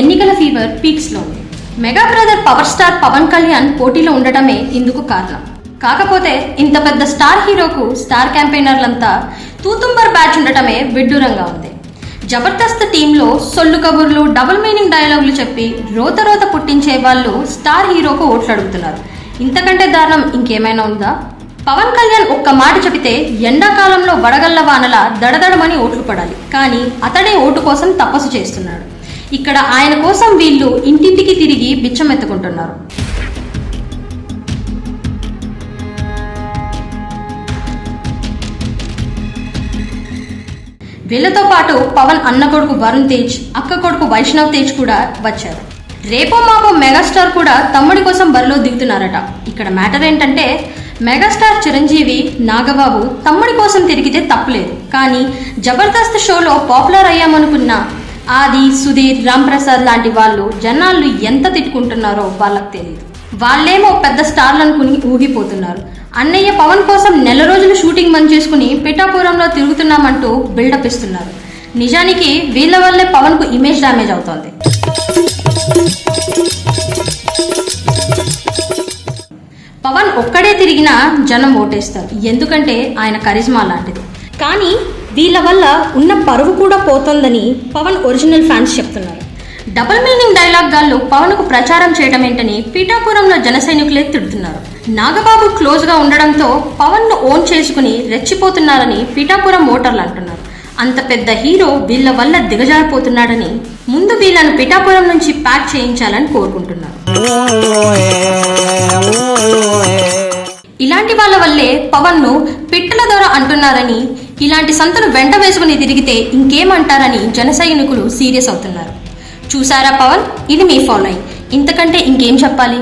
ఎన్నికల ఫీవర్ పీక్స్లో ఉంది mega brother power star Pawan Kalyan పోటీలో ఉండటమే ఇందుకు కారణం. కాకపోతే ఇంత పెద్ద స్టార్ హీరోకు స్టార్ క్యాంపెయినర్లంతా తూతుంబర్ బ్యాచ్ ఉండటమే విడ్డూరంగా ఉంది. జబర్దస్త్ టీంలో సొల్లు కబుర్లు డబుల్ మీనింగ్ డైలాగులు చెప్పి రోత రోత పుట్టించే వాళ్ళు స్టార్ హీరోకు ఓట్లు అడుగుతున్నారు ఇంతకంటే దారుణం ఇంకేమైనా ఉందా? పవన్ కళ్యాణ్ ఒక్క మాట చెబితే ఎండాకాలంలో వడగళ్ళ వానల దడదడమని ఓట్లు పడాలి. కానీ అతడే ఓటు కోసం తపస్సు చేస్తున్నాడు. ఇక్కడ ఆయన కోసం వీళ్ళు ఇంటింటికి తిరిగి బిచ్చం ఎత్తుకుంటున్నారు వీళ్ళతో పాటు పవన్ అన్న కొడుకు వరుణ్ తేజ్ అక్క కొడుకు వైష్ణవ్ తేజ్ కూడా వచ్చారు. రేపో మాపో మెగాస్టార్ కూడా తమ్ముడి కోసం బరిలో దిగుతున్నారట. ఇక్కడ మ్యాటర్ ఏంటంటే మెగాస్టార్ చిరంజీవి నాగబాబు తమ్ముడి కోసం తిరిగితే తప్పులేదు. కానీ జబర్దస్త్ షోలో పాపులర్ అయ్యామనుకున్న ఆది సుధీర్ రాంప్రసాద్ లాంటి వాళ్ళు జనాలు ఎంత తిట్టుకుంటున్నారో వాళ్ళకి తెలియదు వాళ్ళేమో పెద్ద స్టార్లు అనుకుని ఊగిపోతున్నారు. అన్నయ్య పవన్ కోసం నెల రోజులు షూటింగ్ బంద్ చేసుకుని పిఠాపురంలో తిరుగుతున్నామంటూ బిల్డప్ ఇస్తున్నారు. నిజానికి వీళ్ళ వల్లే పవన్కు ఇమేజ్ డ్యామేజ్ అవుతోంది. పవన్ ఒక్కడే తిరిగినా జనం ఓటేస్తారు. ఎందుకంటే ఆయన కరిజ్మా లాంటిది. కానీ వీళ్ళ వల్ల ఉన్న పరువు కూడా పోతోందని పవన్ ఒరిజినల్ ఫ్యాన్స్ చెప్తున్నారు. డబుల్ మీనింగ్ డైలాగ్ గాళ్ళు పవన్కు ప్రచారం చేయడం ఏంటని పీఠాపురంలో జన సైనికులే తిడుతున్నారు. నాగబాబు క్లోజ్గా ఉండడంతో పవన్ను ఓన్ చేసుకుని రెచ్చిపోతున్నారని పీఠాపురం ఓటర్లు అంటున్నారు. అంత పెద్ద హీరో వీళ్ళ వల్ల దిగజారిపోతున్నాడని ముందు వీళ్ళను పిఠాపురం నుంచి ప్యాక్ చేయించాలని కోరుకుంటున్నారు. ఇలాంటి వాళ్ళ వల్లే పవన్ను పిట్టల ద్వారా అంటున్నారని ఇలాంటి సంతను వెంట వేసుకుని తిరిగితే ఇంకేమంటారని జనసైనికులు సీరియస్ అవుతున్నారు. చూసారా పవన్? ఇది మీ ఫాలోయింగ్. ఇంతకంటే ఇంకేం చెప్పాలి?